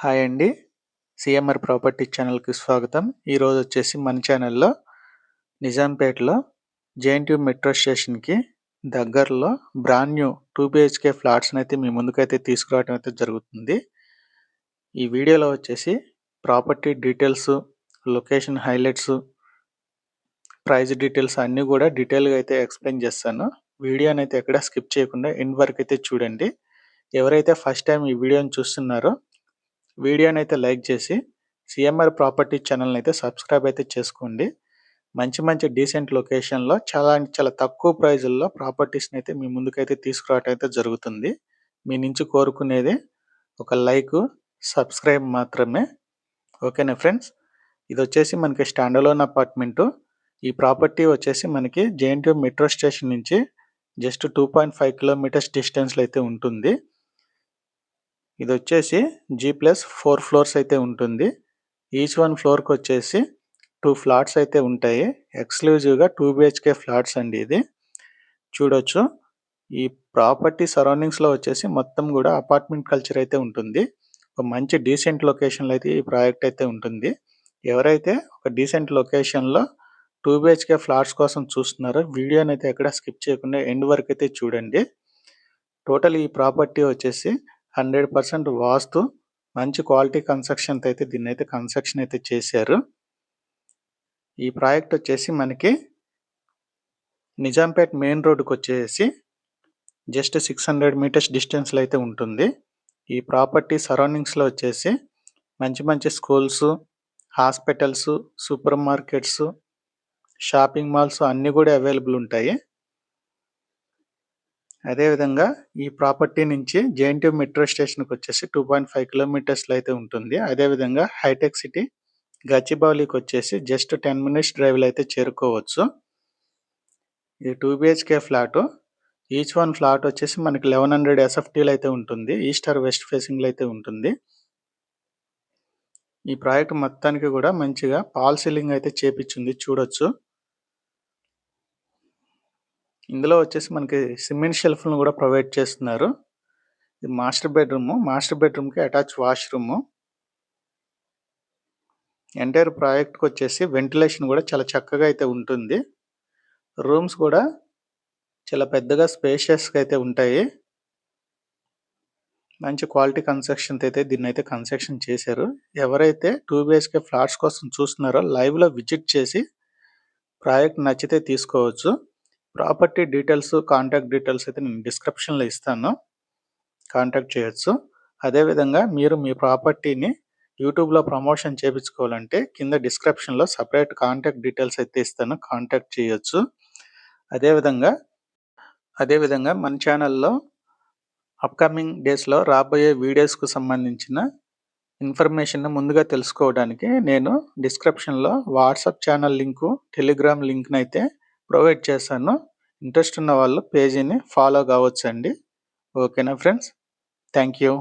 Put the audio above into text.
Hi అండి. CMR property ఛానల్కి స్వాగతం. ఈరోజు వచ్చేసి మన ఛానల్లో నిజాంపేటలో జేఎన్టీయూ మెట్రో స్టేషన్కి దగ్గరలో బ్రాండ్ న్యూ టూ బిహెచ్కే ఫ్లాట్స్ని అయితే మీ ముందుకైతే తీసుకురావడం అయితే జరుగుతుంది. ఈ వీడియోలో వచ్చేసి property details location highlights price details అన్నీ కూడా డీటెయిల్గా అయితే ఎక్స్ప్లెయిన్ చేస్తాను. వీడియోని అయితే ఎక్కడ స్కిప్ చేయకుండా ఎండ్ వరకు అయితే చూడండి. ఎవరైతే ఫస్ట్ టైం ఈ వీడియోని చూస్తున్నారో వీడియోని అయితే లైక్ చేసి సిఎంఆర్ ప్రాపర్టీ ఛానల్ని అయితే సబ్స్క్రైబ్ అయితే చేసుకోండి. మంచి మంచి డీసెంట్ లొకేషన్లో చాలా అంటే చాలా తక్కువ ప్రైజుల్లో ప్రాపర్టీస్ని అయితే మీ ముందుకైతే తీసుకురావటం అయితే జరుగుతుంది. మీ నుంచి కోరుకునేది ఒక లైక్ సబ్స్క్రైబ్ మాత్రమే. ఓకేనా ఫ్రెండ్స్? ఇది వచ్చేసి మనకి స్టాండలోన్ అపార్ట్మెంటు. ఈ ప్రాపర్టీ వచ్చేసి మనకి జేఎన్టీయూ మెట్రో స్టేషన్ నుంచి just two point five kilometres డిస్టెన్స్లో అయితే ఉంటుంది. ఇది వచ్చేసి జీ ప్లస్ ఫోర్ ఫ్లోర్స్ అయితే ఉంటుంది. ఈచ్ వన్ ఫ్లోర్కి వచ్చేసి టూ ఫ్లాట్స్ అయితే ఉంటాయి. ఎక్స్క్లూజివ్గా టూ బిహెచ్కే ఫ్లాట్స్ అండి ఇది. చూడొచ్చు. ఈ ప్రాపర్టీ సరౌండింగ్స్లో వచ్చేసి మొత్తం కూడా అపార్ట్మెంట్ కల్చర్ అయితే ఉంటుంది. ఒక మంచి డీసెంట్ లొకేషన్లో అయితే ఈ ప్రాజెక్ట్ అయితే ఉంటుంది. ఎవరైతే ఒక డీసెంట్ లొకేషన్లో టూ బిహెచ్కే ఫ్లాట్స్ కోసం చూస్తున్నారో వీడియోని అయితే ఎక్కడ స్కిప్ చేయకుండా ఎండ్ వరకు అయితే చూడండి. టోటల్ ఈ ప్రాపర్టీ వచ్చేసి హండ్రెడ్ పర్సెంట్ వాస్తు. మంచి క్వాలిటీ కన్స్ట్రక్షన్ అయితే దీన్ని అయితే కన్స్ట్రక్షన్ అయితే చేశారు. ఈ ప్రాజెక్ట్ వచ్చేసి మనకి నిజాంపేట్ మెయిన్ రోడ్కి వచ్చేసి జస్ట్ సిక్స్ హండ్రెడ్ మీటర్స్ డిస్టెన్స్లో అయితే ఉంటుంది. ఈ ప్రాపర్టీ సరౌండింగ్స్లో వచ్చేసి మంచి మంచి schools hospitals super markets shopping malls అన్నీ కూడా అవైలబుల్ ఉంటాయి. అదేవిధంగా ఈ ప్రాపర్టీ నుంచి జేఎన్టీ మెట్రో స్టేషన్కి వచ్చేసి టూ పాయింట్ ఫైవ్ కిలోమీటర్స్లో అయితే ఉంటుంది. అదేవిధంగా హైటెక్ సిటీ గచ్చిబౌలికి వచ్చేసి జస్ట్ టెన్ మినిట్స్ డ్రైవ్లో అయితే చేరుకోవచ్చు. ఇది two BHK flat each one flat వచ్చేసి మనకి లెవెన్ హండ్రెడ్ ఎస్ఎఫ్టీలు అయితే ఉంటుంది. ఈస్ట్ ఆర్ వెస్ట్ ఫేసింగ్లో అయితే ఉంటుంది. ఈ ప్రాజెక్ట్ మొత్తానికి కూడా మంచిగా పాల్ సీలింగ్ అయితే చేపించింది చూడొచ్చు. ఇందులో వచ్చేసి మనకి సిమెంట్ షెల్ఫ్లను కూడా ప్రొవైడ్ చేస్తున్నారు. ఇది మాస్టర్ బెడ్రూమ్. మాస్టర్ బెడ్రూమ్కి అటాచ్ వాష్రూమ్. ఎంటైర్ ప్రాజెక్ట్కి వచ్చేసి వెంటిలేషన్ కూడా చాలా చక్కగా అయితే ఉంటుంది. రూమ్స్ కూడా చాలా పెద్దగా స్పేషియస్గా అయితే ఉంటాయి. మంచి క్వాలిటీ కన్స్ట్రక్షన్ అయితే దీన్ని అయితే కన్స్ట్రక్షన్ చేశారు. ఎవరైతే టూ బిహెచ్కే ఫ్లాట్స్ కోసం చూస్తున్నారో లైవ్లో విజిట్ చేసి ప్రాజెక్ట్ నచ్చితే తీసుకోవచ్చు. ప్రాపర్టీ డీటెయిల్స్ కాంటాక్ట్ డీటెయిల్స్ అయితే నేను డిస్క్రిప్షన్లో ఇస్తాను. కాంటాక్ట్ చేయొచ్చు. అదేవిధంగా మీరు మీ ప్రాపర్టీని యూట్యూబ్లో ప్రమోషన్ చేయించుకోవాలంటే కింద డిస్క్రిప్షన్లో సపరేట్ కాంటాక్ట్ డీటెయిల్స్ అయితే ఇస్తాను. కాంటాక్ట్ చేయొచ్చు. అదేవిధంగా అదేవిధంగా మన ఛానల్లో అప్కమింగ్ డేస్లో రాబోయే వీడియోస్కు సంబంధించిన ఇన్ఫర్మేషన్ ముందుగా తెలుసుకోవడానికి నేను డిస్క్రిప్షన్లో వాట్సాప్ ఛానల్ లింకు టెలిగ్రామ్ లింక్ని అయితే ప్రొవైడ్ చేశాను. ఇంట్రెస్ట్ ఉన్న వాళ్ళు పేజీని ఫాలో కావచ్చండి. ఓకేనా ఫ్రెండ్స్? Thank you